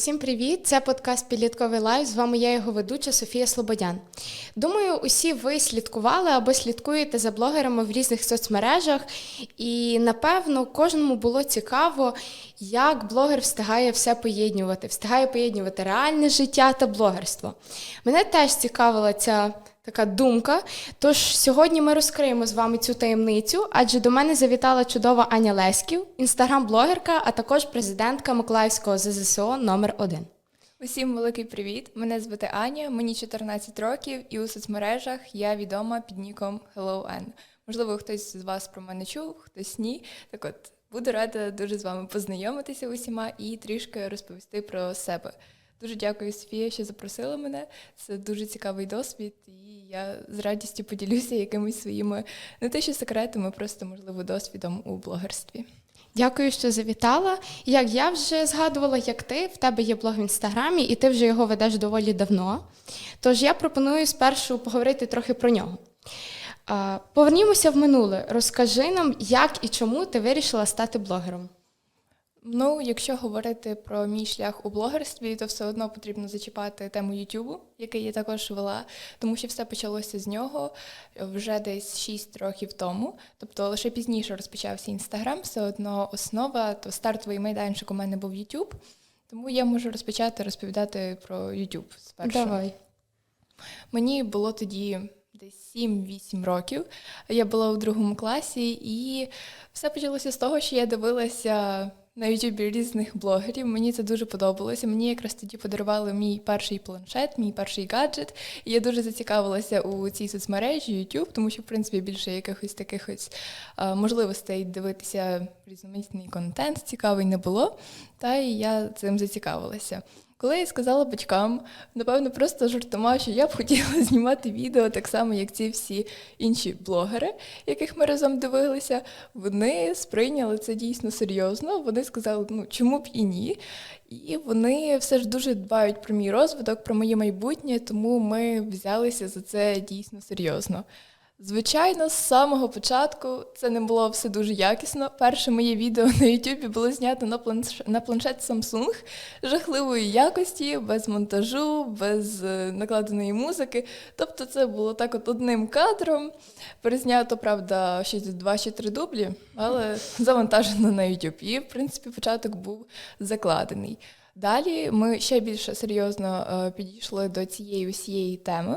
усім привіт! Це подкаст Підлітковий лайф. З вами я його ведуча Софія Слободян. Думаю, усі ви слідкували або слідкуєте за блогерами в різних соцмережах, і напевно кожному було цікаво, як блогер встигає все поєднювати, встигає поєднювати реальне життя та блогерство. Мене теж цікавила ця. Така думка. Тож сьогодні ми розкриємо з вами цю таємницю, адже до мене завітала чудова Аня Леськів, інстаграм-блогерка, а також президентка Миколаївського ЗЗСО номер 1 Усім великий привіт! Мене звати Аня, мені 14 років, і у соцмережах я відома під ніком Hello N. Можливо, хтось з вас про мене чув, хтось ні. Так от буду рада дуже з вами познайомитися усіма і трішки розповісти про себе. Дуже дякую, Софія, що запросила мене. Це дуже цікавий досвід, і я з радістю поділюся якимись своїми не те, що секретами, просто можливо досвідом у блогерстві. Дякую, що завітала. Як я вже згадувала, як ти, в тебе є блог в інстаграмі, і ти вже його ведеш доволі давно. Тож я пропоную спершу поговорити трохи про нього. Повернімося в минуле. Розкажи нам, як і чому ти вирішила стати блогером. Ну, якщо говорити про мій шлях у блогерстві, то все одно потрібно зачіпати тему Ютубу, який я також вела, тому що все почалося з нього вже десь 6 років тому. Тобто лише пізніше розпочався інстаграм, все одно основа, то стартовий майданчик у мене був Ютуб. Тому я можу розпочати розповідати про Ютуб спершу. Давай. Мені було тоді десь 7-8 років. Я була у другому класі, і все почалося з того, що я дивилася на Ютубі різних блогерів. Мені це дуже подобалося. Мені якраз тоді подарували мій перший планшет, мій перший гаджет. І я дуже зацікавилася у цій соцмережі YouTube, тому що, в принципі, більше якихось таких ось можливостей дивитися різноманітний контент цікавий не було. Та і я цим зацікавилася. Коли я сказала батькам, напевно, просто жартома, що я б хотіла знімати відео так само, як ці всі інші блогери, яких ми разом дивилися, вони сприйняли це дійсно серйозно. Вони сказали, ну чому б і ні. І вони все ж дуже дбають про мій розвиток, про моє майбутнє, тому ми взялися за це дійсно серйозно. Звичайно, з самого початку це не було все дуже якісно. Перше моє відео на YouTube було знято на планшет, на планшет Samsung жахливої якості, без монтажу, без е, накладеної музики. Тобто це було так от одним кадром. Перезнято, правда, ще два чи три дублі, але завантажено на YouTube. І, в принципі, початок був закладений. Далі ми ще більше серйозно е, підійшли до цієї усієї теми.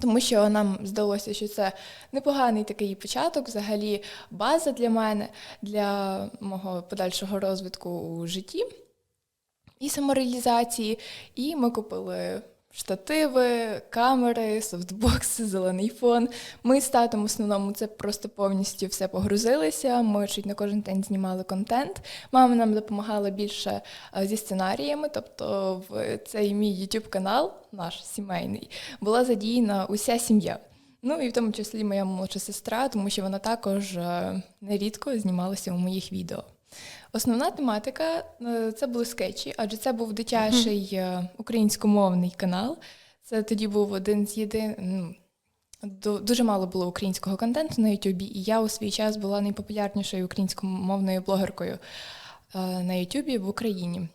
Тому що нам здалося, що це непоганий такий початок, взагалі база для мене, для мого подальшого розвитку у житті і самореалізації. І ми купили штативи, камери, софтбокси, зелений фон. Ми з татом в основному це просто повністю все погрузилися. Ми чуть на кожен день знімали контент. Мама нам допомагала більше зі сценаріями, тобто в цей мій YouTube канал, наш сімейний, була задіяна уся сім'я. Ну і в тому числі моя молодша сестра, тому що вона також нерідко знімалася у моїх відео. Основна тематика е, це були скетчі, адже це був дитячий mm-hmm. українськомовний канал. Це тоді був один з єдиних. Ну, дуже мало було українського контенту на Ютубі, і я у свій час була найпопулярнішою українськомовною блогеркою е, на Ютубі в Україні.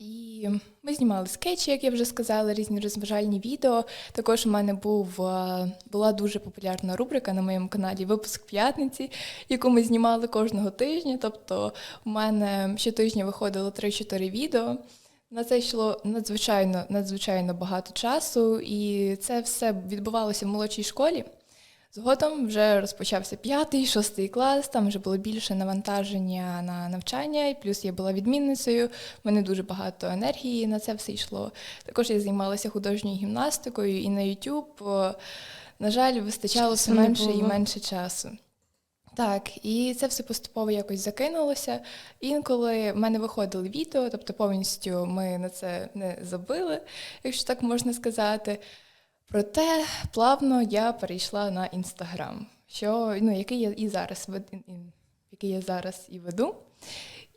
І ми знімали скетчі, як я вже сказала, різні розважальні відео. Також у мене був е, була дуже популярна рубрика на моєму каналі Випуск п'ятниці, яку ми знімали кожного тижня. Тобто, у мене щотижня виходило 3-4 відео. На це йшло надзвичайно надзвичайно багато часу, і це все відбувалося в молодшій школі. Згодом вже розпочався п'ятий, шостий клас, там вже було більше навантаження на навчання, і плюс я була відмінницею, в мене дуже багато енергії на це все йшло. Також я займалася художньою гімнастикою і на YouTube, на жаль, вистачало все менше і менше часу. Так, і це все поступово якось закинулося. Інколи в мене виходили відео, тобто повністю ми на це не забили, якщо так можна сказати. Проте плавно я перейшла на інстаграм, що ну, який я і зараз який я зараз і веду.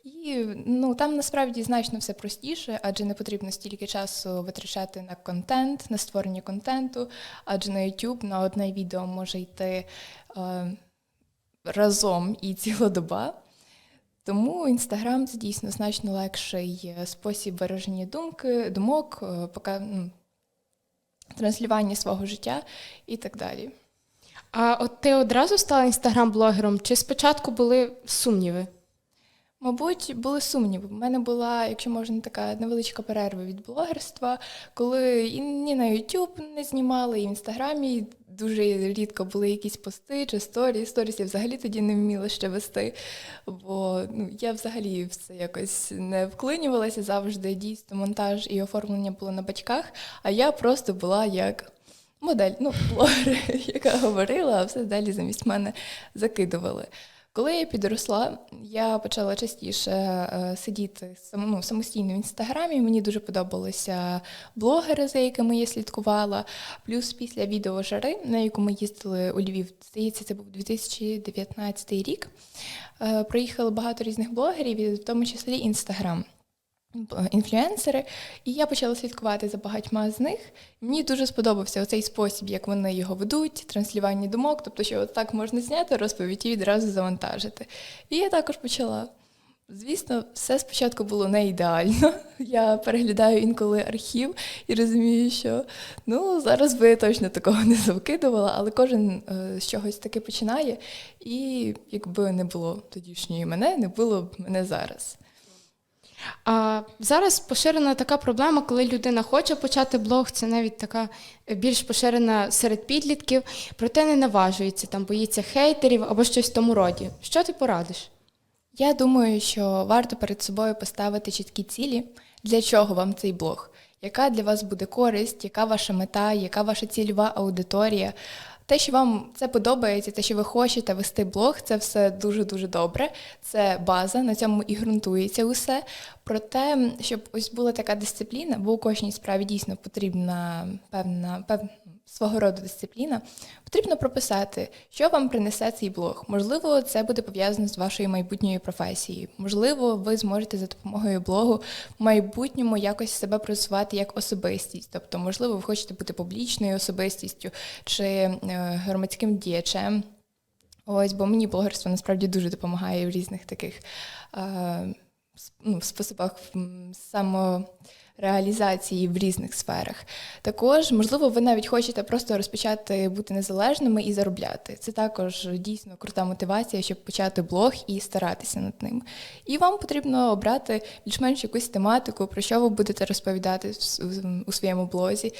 І ну, там насправді значно все простіше, адже не потрібно стільки часу витрачати на контент, на створення контенту, адже на YouTube на одне відео може йти е, разом і ціла доба. Тому інстаграм це дійсно значно легший е, спосіб вираження думки, думок, е, пока, ну, транслювання свого життя і так далі. А от ти одразу стала інстаграм-блогером, чи спочатку були сумніви? Мабуть, були сумніви. У мене була, якщо можна, така невеличка перерва від блогерства, коли і ні на YouTube не знімали, і в інстаграмі дуже рідко були якісь пости чи сторі. Сторіс я взагалі тоді не вміла ще вести, бо ну, я взагалі в це якось не вклинювалася завжди. Дійсно, монтаж і оформлення було на батьках, а я просто була як. Модель, ну, блогер, яка говорила, а все далі замість мене закидували. Коли я підросла, я почала частіше е, сидіти ну, самостійно в інстаграмі. Мені дуже подобалися блогери, за якими я слідкувала. Плюс після відео жари, на яку ми їздили у Львів, здається, це був 2019 рік. е, Проїхало багато різних блогерів, в тому числі інстаграм. Інфлюенсери, і я почала слідкувати за багатьма з них. Мені дуже сподобався оцей спосіб, як вони його ведуть, транслювання думок, тобто, що так можна зняти розповідь і відразу завантажити. І я також почала. Звісно, все спочатку було не ідеально. Я переглядаю інколи архів і розумію, що ну зараз би я точно такого не завкидувала, але кожен е, з чогось таки починає. І якби не було тодішньої мене, не було б мене зараз. А зараз поширена така проблема, коли людина хоче почати блог, це навіть така е, більш поширена серед підлітків, проте не наважується, там боїться хейтерів або щось в тому роді. Що ти порадиш? Я думаю, що варто перед собою поставити чіткі цілі, для чого вам цей блог, яка для вас буде користь, яка ваша мета, яка ваша цільова аудиторія. Те, що вам це подобається, те, що ви хочете вести блог, це все дуже-дуже добре. Це база, на цьому і ґрунтується усе. Проте, щоб ось була така дисципліна, бо у кожній справі дійсно потрібна певна, певна свого роду дисципліна, потрібно прописати, що вам принесе цей блог. Можливо, це буде пов'язано з вашою майбутньою професією. Можливо, ви зможете за допомогою блогу в майбутньому якось себе просувати як особистість. Тобто, можливо, ви хочете бути публічною особистістю чи е, громадським діячем. Ось, бо мені блогерство насправді дуже допомагає в різних таких е, ну, способах м, самореалізації в різних сферах. Також, можливо, ви навіть хочете просто розпочати бути незалежними і заробляти. Це також дійсно крута мотивація, щоб почати блог і старатися над ним. І вам потрібно обрати більш-менш якусь тематику, про що ви будете розповідати у своєму блозі.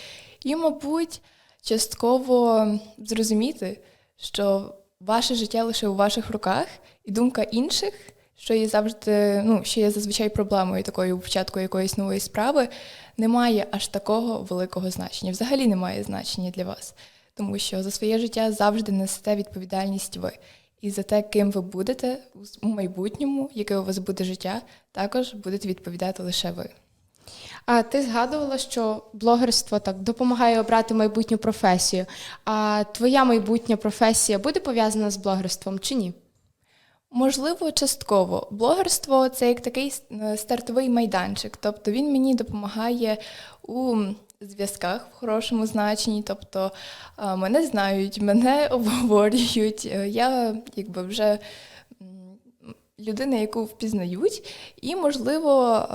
І, мабуть, частково зрозуміти, що ваше життя лише у ваших руках, і думка інших, що є завжди, ну, що є зазвичай проблемою такою у початку якоїсь нової справи, не має аж такого великого значення. Взагалі не має значення для вас. Тому що за своє життя завжди несете відповідальність ви. І за те, ким ви будете у майбутньому, яке у вас буде життя, також будете відповідати лише ви. А ти згадувала, що блогерство так допомагає обрати майбутню професію. А твоя майбутня професія буде пов'язана з блогерством чи ні? Можливо, частково. Блогерство це як такий е, стартовий майданчик. Тобто він мені допомагає у зв'язках в хорошому значенні. Тобто е, мене знають, мене обговорюють. Е, Я якби вже людина, яку впізнають, і, можливо,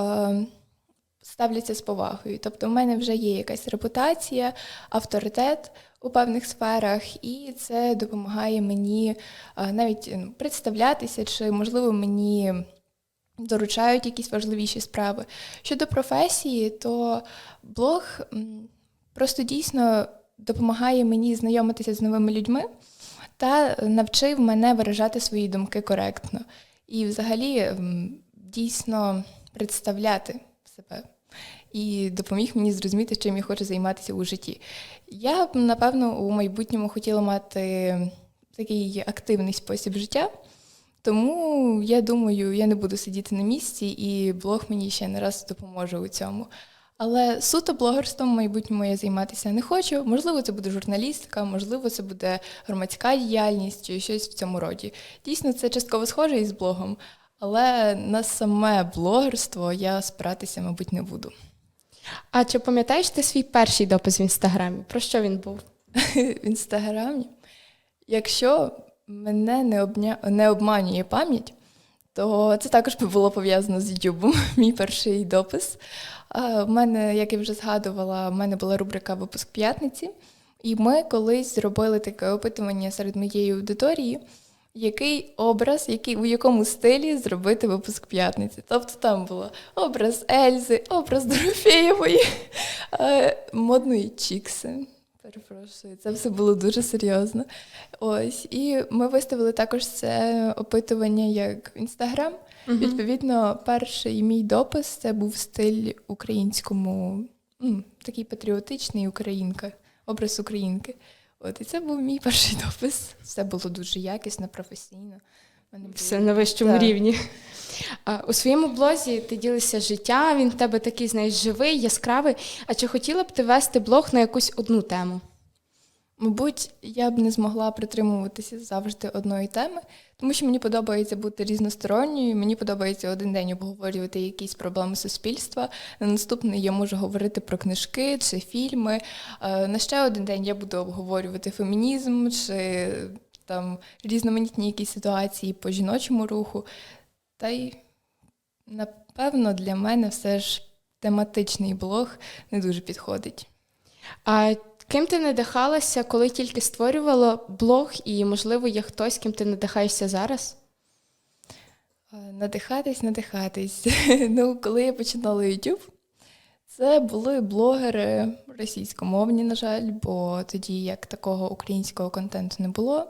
ставляться з повагою. Тобто, в мене вже є якась репутація, авторитет у певних сферах, і це допомагає мені е, навіть ну, представлятися, чи можливо мені доручають якісь важливіші справи. Щодо професії, то блог просто дійсно допомагає мені знайомитися з новими людьми та навчив мене виражати свої думки коректно. І взагалі дійсно представляти себе. І допоміг мені зрозуміти, чим я хочу займатися у житті. Я б, напевно, у майбутньому хотіла мати такий активний спосіб життя, тому я думаю, я не буду сидіти на місці, і блог мені ще не раз допоможе у цьому. Але суто блогерством в майбутньому я займатися не хочу. Можливо, це буде журналістика, можливо, це буде громадська діяльність чи щось в цьому роді. Дійсно, це частково схоже із блогом, але на саме блогерство я спиратися, мабуть, не буду. А чи пам'ятаєш ти свій перший допис в інстаграмі? Про що він був? в інстаграмі. Якщо мене не, обня... не обманює пам'ять, то це також було пов'язано з YouTube, мій перший допис. У мене, як я вже згадувала, в мене була рубрика Випуск п'ятниці, і ми колись зробили таке опитування серед моєї аудиторії, який образ, який, у якому стилі зробити випуск п'ятниці. Тобто там було образ Ельзи, образ Дорофеєвої, е, модної Чікси. Перепрошую, це все було дуже серйозно. Ось, і ми виставили також це опитування як в інстаграм. Відповідно, перший мій допис це був стиль українському, такий патріотичний українка, образ українки. От і це був мій перший допис. Все було дуже якісно, професійно. Мене Все було- на вищому Так. рівні. А, у своєму блозі ти ділишся життя, він в тебе такий, знаєш, живий, яскравий. А чи хотіла б ти вести блог на якусь одну тему? Мабуть, я б не змогла притримуватися завжди одної теми, тому що мені подобається бути різносторонньою. Мені подобається один день обговорювати якісь проблеми суспільства. На наступний я можу говорити про книжки чи фільми. Е, На ще один день я буду обговорювати фемінізм чи там різноманітні якісь ситуації по жіночому руху. Та й напевно для мене все ж тематичний блог не дуже підходить. А ким ти надихалася, коли тільки створювала блог, і, можливо, є хтось, ким ти надихаєшся зараз? Е, Надихатись, надихатись. ну, коли я починала YouTube, це були блогери російськомовні, на жаль, бо тоді як такого українського контенту не було.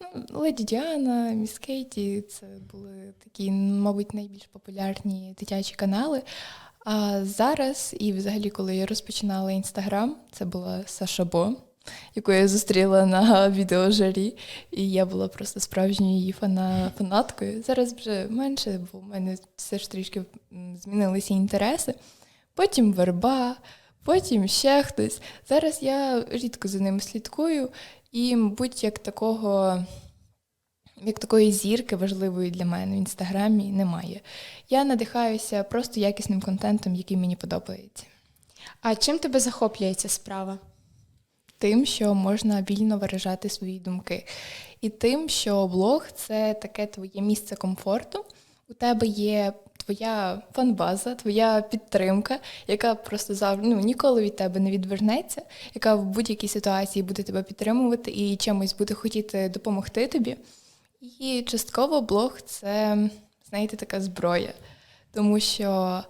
Ну, Леді Діана, Міс Кейті це були такі, мабуть, найбільш популярні дитячі канали. А зараз, і взагалі, коли я розпочинала інстаграм, це була Саша Бо, яку я зустріла на відеожарі, і я була просто справжньою її фана, фанаткою. Зараз вже менше, бо в мене все ж трішки змінилися інтереси. Потім верба, потім ще хтось. Зараз я рідко за ними слідкую, і, мабуть, як такого. Як такої зірки важливої для мене в інстаграмі немає. Я надихаюся просто якісним контентом, який мені подобається. А чим тебе захоплює ця справа? Тим, що можна вільно виражати свої думки, і тим, що блог це таке твоє місце комфорту. У тебе є твоя фанбаза, твоя підтримка, яка просто завжди ну, ніколи від тебе не відвернеться, яка в будь-якій ситуації буде тебе підтримувати і чимось буде хотіти допомогти тобі. І частково блог це, знаєте, така зброя, тому що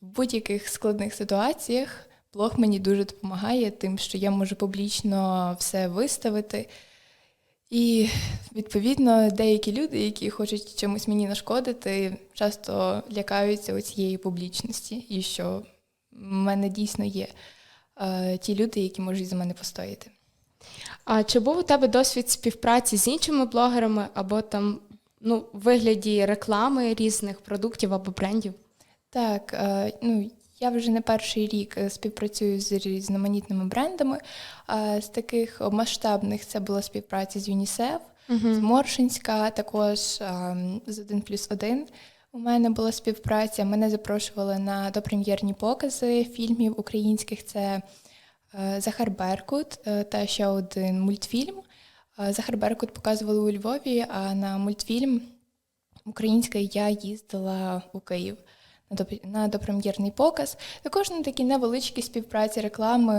в будь-яких складних ситуаціях блог мені дуже допомагає тим, що я можу публічно все виставити. І відповідно деякі люди, які хочуть чимось мені нашкодити, часто лякаються цієї публічності, і що в мене дійсно є е, ті люди, які можуть за мене постояти. А чи був у тебе досвід співпраці з іншими блогерами або там ну, в вигляді реклами різних продуктів або брендів? Так, е, ну я вже не перший рік е, співпрацюю з різноманітними брендами. Е, З таких масштабних це була співпраця з ЮНІСЕФ, з Моршинська, також з 1 плюс 1. У мене була співпраця. Мене запрошували на допрем'єрні покази фільмів українських. Це Захар Беркут е, та ще один мультфільм. Е, Захар Беркут показували у Львові, а на мультфільм український я їздила у Київ на доп- допрем'єрний показ. Також на такі невеличкі співпраці реклами,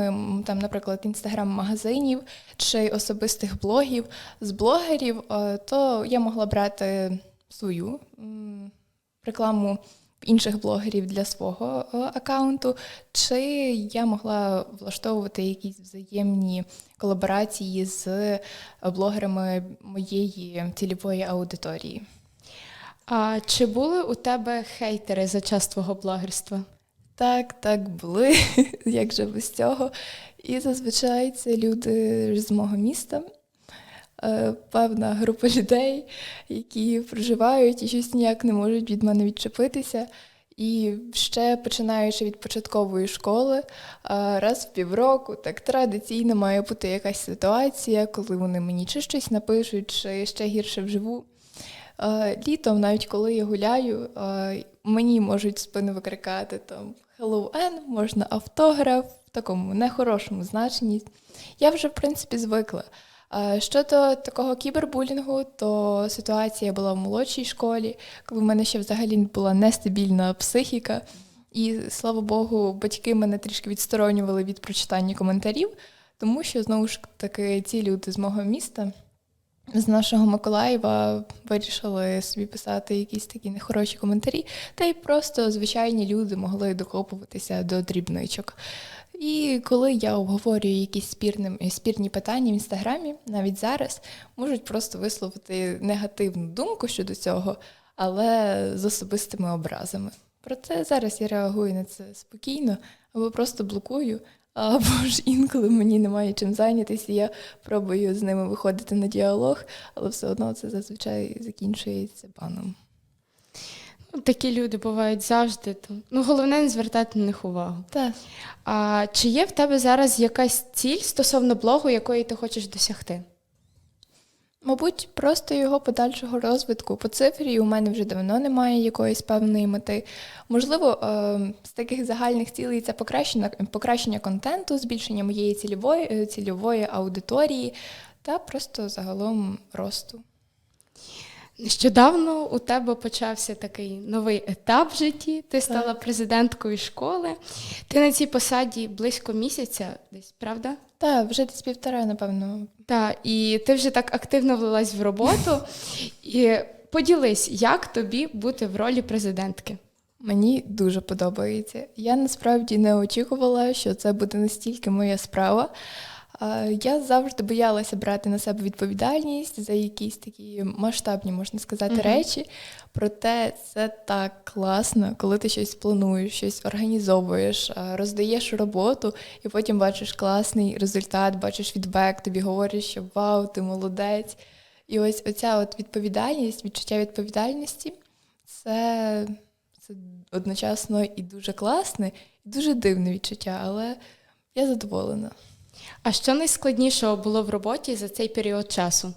там, наприклад, інстаграм-магазинів чи особистих блогів з блогерів, е, то я могла брати свою рекламу інших блогерів для свого е, аккаунту, чи я могла влаштовувати якісь взаємні колаборації з е, блогерами моєї цільової аудиторії. А чи були у тебе хейтери за час твого блогерства? Так, так були, як же без цього. І зазвичай це люди з мого міста, певна група людей, які проживають і щось ніяк не можуть від мене відчепитися. І ще починаючи від початкової школи, е, раз в півроку так традиційно має бути якась ситуація, коли вони мені чи щось напишуть, чи ще гірше вживу. Е, Літом, навіть коли я гуляю, е, мені можуть спину викрикати там Hello N, можна автограф в такому нехорошому значенні. Я вже, в принципі, звикла. А Щодо такого кібербулінгу, то ситуація була в молодшій школі, коли в мене ще взагалі була нестабільна психіка. І слава Богу, батьки мене трішки відсторонювали від прочитання коментарів, тому що знову ж таки ці люди з мого міста, з нашого Миколаєва, вирішили собі писати якісь такі нехороші коментарі, та й просто звичайні люди могли докопуватися до дрібничок. І коли я обговорюю якісь спірні, спірні питання в інстаграмі, навіть зараз можуть просто висловити негативну думку щодо цього, але з особистими образами. Проте зараз я реагую на це спокійно, або просто блокую, або ж інколи мені немає чим зайнятися, я пробую з ними виходити на діалог, але все одно це зазвичай закінчується баном. Такі люди бувають завжди. То, ну, головне не звертати на них увагу. Так. А чи є в тебе зараз якась ціль стосовно блогу, якої ти хочеш досягти? Мабуть, просто його подальшого розвитку по цифрі у мене вже давно немає якоїсь певної мети. Можливо, е, з таких загальних цілей це покращення, покращення контенту, збільшення моєї цільової, е, цільової аудиторії та просто загалом росту. Нещодавно у тебе почався такий новий етап в житті. Ти стала президенткою школи. Ти на цій посаді близько місяця, десь, правда? Та вже десь півтора, напевно. Так, і ти вже так активно влилась в роботу. І поділись, як тобі бути в ролі президентки? Мені дуже подобається. Я насправді не очікувала, що це буде настільки моя справа. Я завжди боялася брати на себе відповідальність за якісь такі масштабні, можна сказати, Мгм. речі. Проте це так класно, коли ти щось плануєш, щось організовуєш, роздаєш роботу, і потім бачиш класний результат, бачиш фідбек, тобі говорять, що вау, ти молодець. І ось оця от відповідальність, відчуття відповідальності це, це одночасно і дуже класне, і дуже дивне відчуття, але я задоволена. А що найскладнішого було в роботі за цей період часу?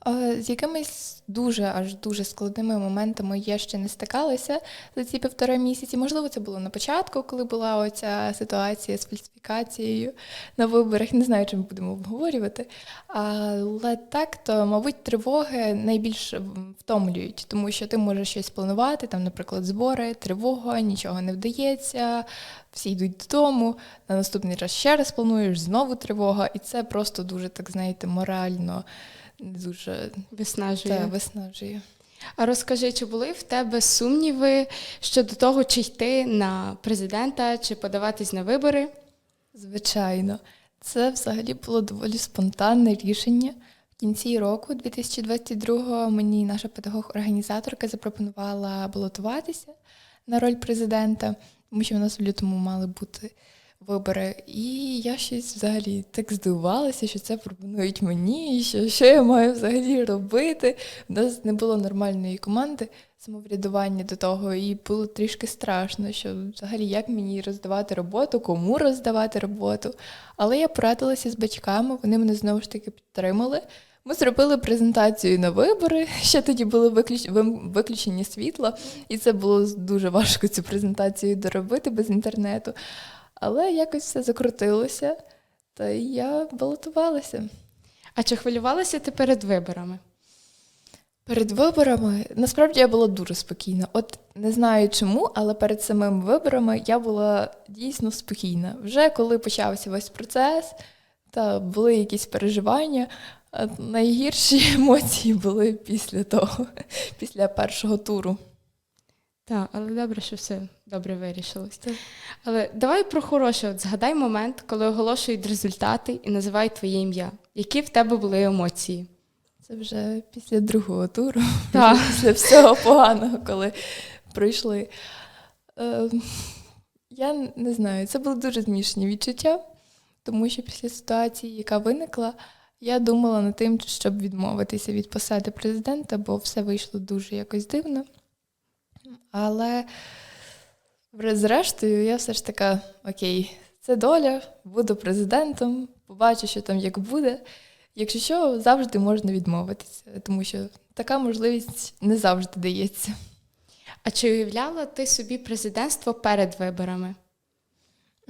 А, З якимись дуже аж дуже складними моментами я ще не стикалася за ці півтора місяці. Можливо, це було на початку, коли була оця ситуація з фальсифікацією на виборах. Не знаю, чи ми будемо обговорювати. Але так, то, мабуть, тривоги найбільш втомлюють, тому що ти можеш щось планувати, там, наприклад, збори, тривога, нічого не вдається, всі йдуть додому. На наступний раз ще раз плануєш, знову тривога, і це просто дуже, так знаєте, морально дуже Виснажує. та, виснажує. А розкажи, чи були в тебе сумніви щодо того, чи йти на президента, чи подаватись на вибори? Звичайно, це взагалі було доволі спонтанне рішення. В кінці року, 2022-го, мені наша педагог-організаторка запропонувала балотуватися на роль президента, тому що в нас в лютому мали бути вибори. І я щось взагалі так здивувалася, що це пропонують мені, що, що я маю взагалі робити. У нас не було нормальної команди самоврядування до того, і було трішки страшно, що взагалі як мені роздавати роботу, кому роздавати роботу. Але я порадилася з батьками, вони мене знову ж таки підтримали. Ми зробили презентацію на вибори. Ще тоді були виключ... виключені світла, і це було дуже важко цю презентацію доробити без інтернету. Але якось все закрутилося, та я балотувалася. А чи хвилювалася ти перед виборами? Перед виборами насправді я була дуже спокійна. От не знаю чому, але перед самими виборами я була дійсно спокійна. Вже коли почався весь процес, та були якісь переживання. Найгірші емоції були після того, після першого туру. Так, але добре, що все добре вирішилось. Але давай про хороше. От згадай момент, коли оголошують результати і називають твоє ім'я. Які в тебе були емоції? Це вже після другого туру, Так. після всього поганого, коли пройшли. Е, я не знаю, це були дуже змішані відчуття, тому що після ситуації, яка виникла, я думала над тим, щоб відмовитися від посади президента, бо все вийшло дуже якось дивно. Але зрештою, я все ж така: окей, це доля, буду президентом, побачу, що там як буде. Якщо що, завжди можна відмовитися, тому що така можливість не завжди дається. А чи уявляла ти собі президентство перед виборами?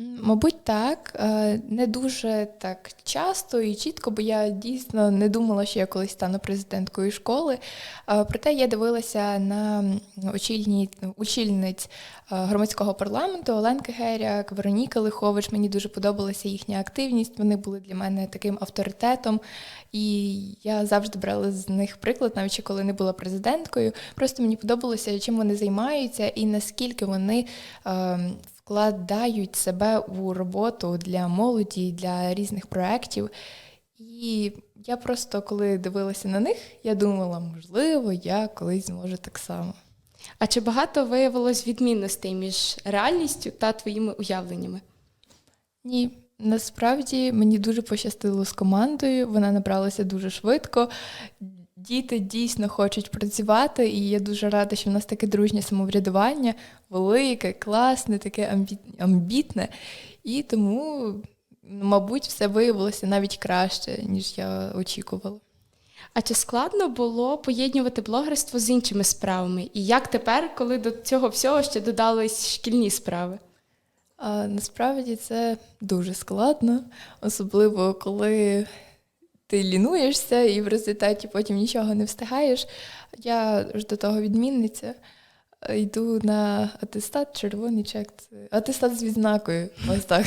Мабуть, так. Е, Не дуже так часто і чітко, бо я дійсно не думала, що я колись стану президенткою школи. Е, Проте я дивилася на очільні, очільниць е, громадського парламенту Оленки Геряк, Вероніка Лихович. Мені дуже подобалася їхня активність. Вони були для мене таким авторитетом. І я завжди брала з них приклад, навіть коли не була президенткою. Просто мені подобалося, чим вони займаються і наскільки вони е, вкладають себе у роботу для молоді, для різних проєктів. І я просто, коли дивилася на них, я думала, можливо, я колись зможу так само. А чи багато виявилось відмінностей між реальністю та твоїми уявленнями? Ні, насправді мені дуже пощастило з командою. Вона набралася дуже швидко. Діти дійсно хочуть працювати, і я дуже рада, що в нас таке дружнє самоврядування, велике, класне, таке амбі... амбітне. І тому, мабуть, все виявилося навіть краще, ніж я очікувала. А чи складно було поєднувати блогерство з іншими справами? І як тепер, коли до цього всього ще додались шкільні справи? А насправді це дуже складно, особливо коли ти лінуєшся і в результаті потім нічого не встигаєш. Я ж до того відмінниця. е, Йду на атестат, червоний чек. Атестат з відзнакою. Ось так.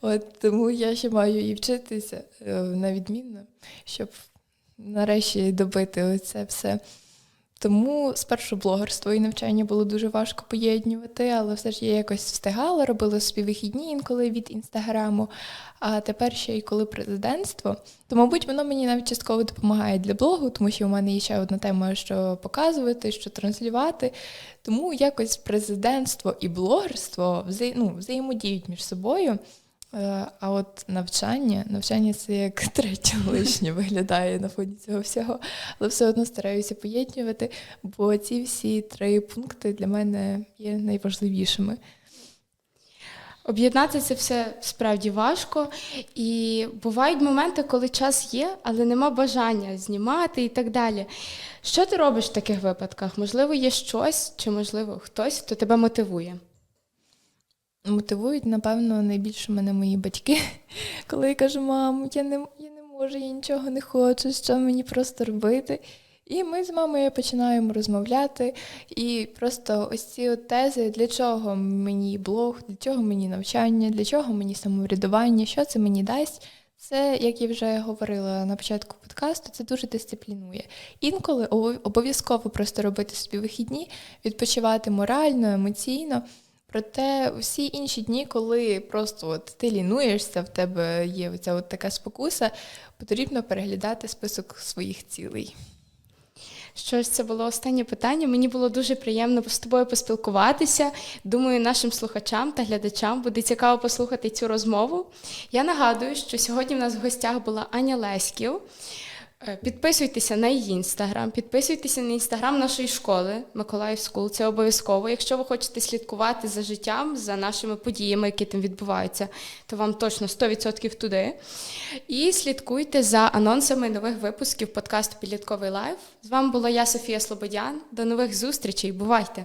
От тому я ще маю і вчитися е, на відмінно, щоб нарешті добити оце все. Тому спершу блогерство і навчання було дуже важко поєднувати, але все ж я якось встигала, робила собі вихідні інколи від інстаграму. А тепер ще й коли президентство, то, мабуть, воно мені навіть частково допомагає для блогу, тому що у мене є ще одна тема, що показувати, що транслювати. Тому якось президентство і блогерство ну, взаємодіють між собою. Е, А от навчання, навчання це як третє лишнє виглядає на фоні цього всього, але все одно стараюся поєднувати, бо ці всі три пункти для мене є найважливішими. Об'єднати це все справді важко, і бувають моменти, коли час є, але нема бажання знімати і так далі. Що ти робиш в таких випадках? Можливо, є щось, чи можливо хтось, хто тебе мотивує? Мотивують, напевно, найбільше мене мої батьки, коли я кажу, мам, я не, я не можу, я нічого не хочу, що мені просто робити. І ми з мамою починаємо розмовляти, і просто ось ці от тези, для чого мені блог, для чого мені навчання, для чого мені самоврядування, що це мені дасть. Це, як я вже говорила на початку подкасту, це дуже дисциплінує. Інколи обов'язково просто робити собі вихідні, відпочивати морально, емоційно. Проте всі інші дні, коли просто от ти лінуєшся, в тебе є оця от така спокуса, потрібно переглядати список своїх цілей. Що ж, це було останнє питання. Мені було дуже приємно з тобою поспілкуватися. Думаю, нашим слухачам та глядачам буде цікаво послухати цю розмову. Я нагадую, що сьогодні в нас в гостях була Аня Леськів. Е, Підписуйтеся на її інстаграм, підписуйтеся на інстаграм нашої школи Миколаїв Скул. Це обов'язково. Якщо ви хочете слідкувати за життям, за нашими подіями, які там відбуваються, то вам точно 100% туди. І слідкуйте за анонсами нових випусків подкасту Підлітковий лайф. З вами була я, Софія Слободян. До нових зустрічей. Бувайте!